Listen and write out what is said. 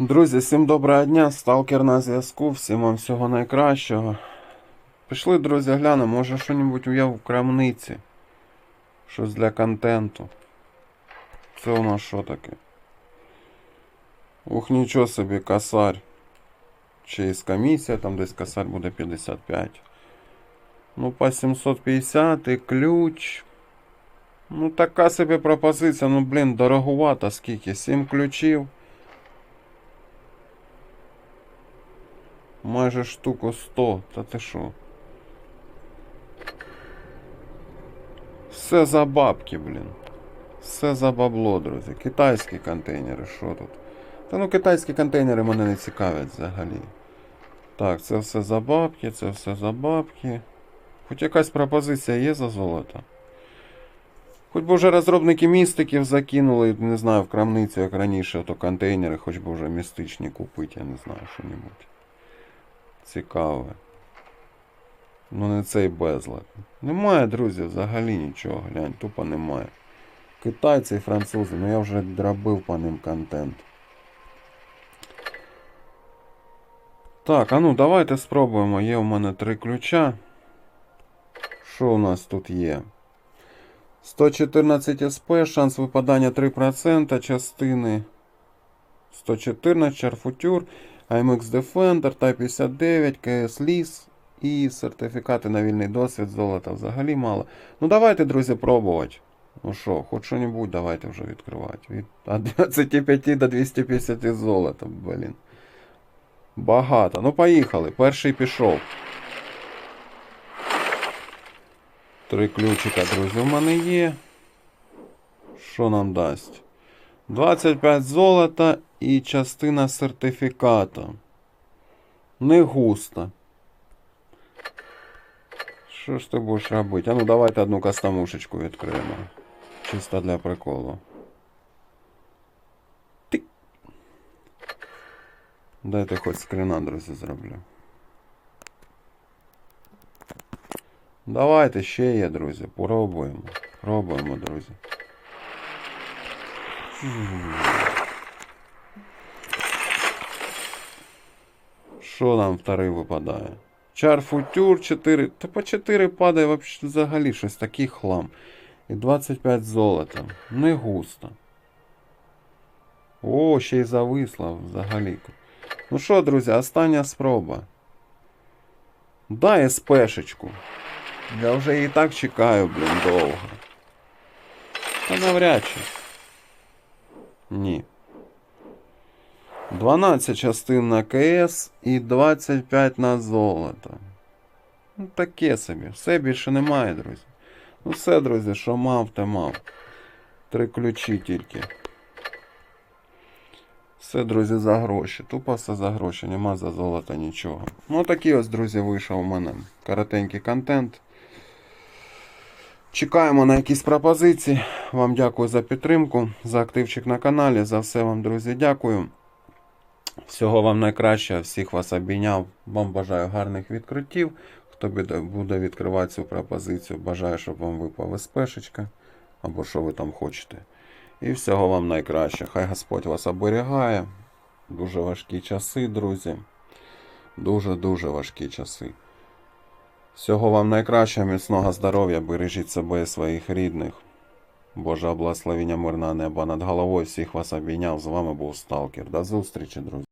Друзі, всім доброго дня, сталкер на зв'язку, всім вам всього найкращого. Пішли, друзі, глянемо, може що-небудь є в крамниці. Щось для контенту. Це у нас що таке? Ух, нічого собі, косарь. Чи є комісія, там десь косарь буде 55. Ну, по 750 і ключ. Ну, така собі пропозиція, ну блін, дорогувато скільки? 7 ключів. Майже штуку 100, та ти що? Все за бабки, блін. Все за бабло, друзі. Китайські контейнери, що тут? Та ну китайські контейнери мене не цікавлять взагалі. Так, це все за бабки, це все за бабки. Хоч якась пропозиція є за золото. Хоч би вже розробники містиків закинули, не знаю, в крамницю, як раніше, то контейнери, хоч би вже містичні купити, я не знаю, що-небудь. Цікаве. Ну не цей безлад. Немає, друзі, взагалі нічого, глянь, тупо немає. Китайці і французи, ну я вже дробив по ним контент. Так, а ну давайте спробуємо. Є у мене три ключа. Що у нас тут є? 114 СП, шанс випадання 3%, частини 114, Чарфутюр, AMX Defender, Type-59, KS LIS і сертифікати на вільний досвід, золота взагалі мало. Ну давайте, друзі, пробувати. Ну що, хоч що-небудь давайте вже відкривати. Від від 25 до 250 золота, блін. Багато. Ну поїхали. Перший пішов. Три ключика, друзі, у мене є. Що нам дасть? 25 золота і частина сертифіката. Не густо. Що ж ти будеш робити? А ну давайте одну кастомушечку відкриємо. Чисто для приколу. Ти. Дайте хоч скрина, друзі, зроблю. Давайте ще є, друзі. Пробуємо. Пробуємо, друзі. Що нам вторий випадає? Чарфутюр 4. Та по 4 падає взагалі щось такий хлам. І 25 золота. Не густо. О, ще й зависла взагалі. Ну що, друзі, остання спроба. Дай СПшечку. Я вже її так чекаю, блін, довго. Та навряд чи. Ні. 12 частин на КС і 25 на золото. Ну, таке собі. Все більше немає, друзі. Ну все, друзі, що мав, те мав. Три ключі тільки. Все, друзі, за гроші. Тупо все за гроші, нема за золото нічого. Ну такий ось, друзі, вийшов у мене коротенький контент. Чекаємо на якісь пропозиції. Вам дякую за підтримку, за активчик на каналі. За все вам, друзі, дякую. Всього вам найкраще, всіх вас обійняв. Вам бажаю гарних відкриттів. Хто буде- відкривати цю пропозицію, бажаю, щоб вам випала спешечка або що ви там хочете. І всього вам найкраще. Хай Господь вас оберігає. Дуже важкі часи, друзі. Дуже-дуже важкі часи. Всього вам найкращого, міцного здоров'я, бережіть себе і своїх рідних. Боже благословення, мирного неба над головою. Всіх вас обійняв. З вами був Сталкер. До зустрічі, друзі.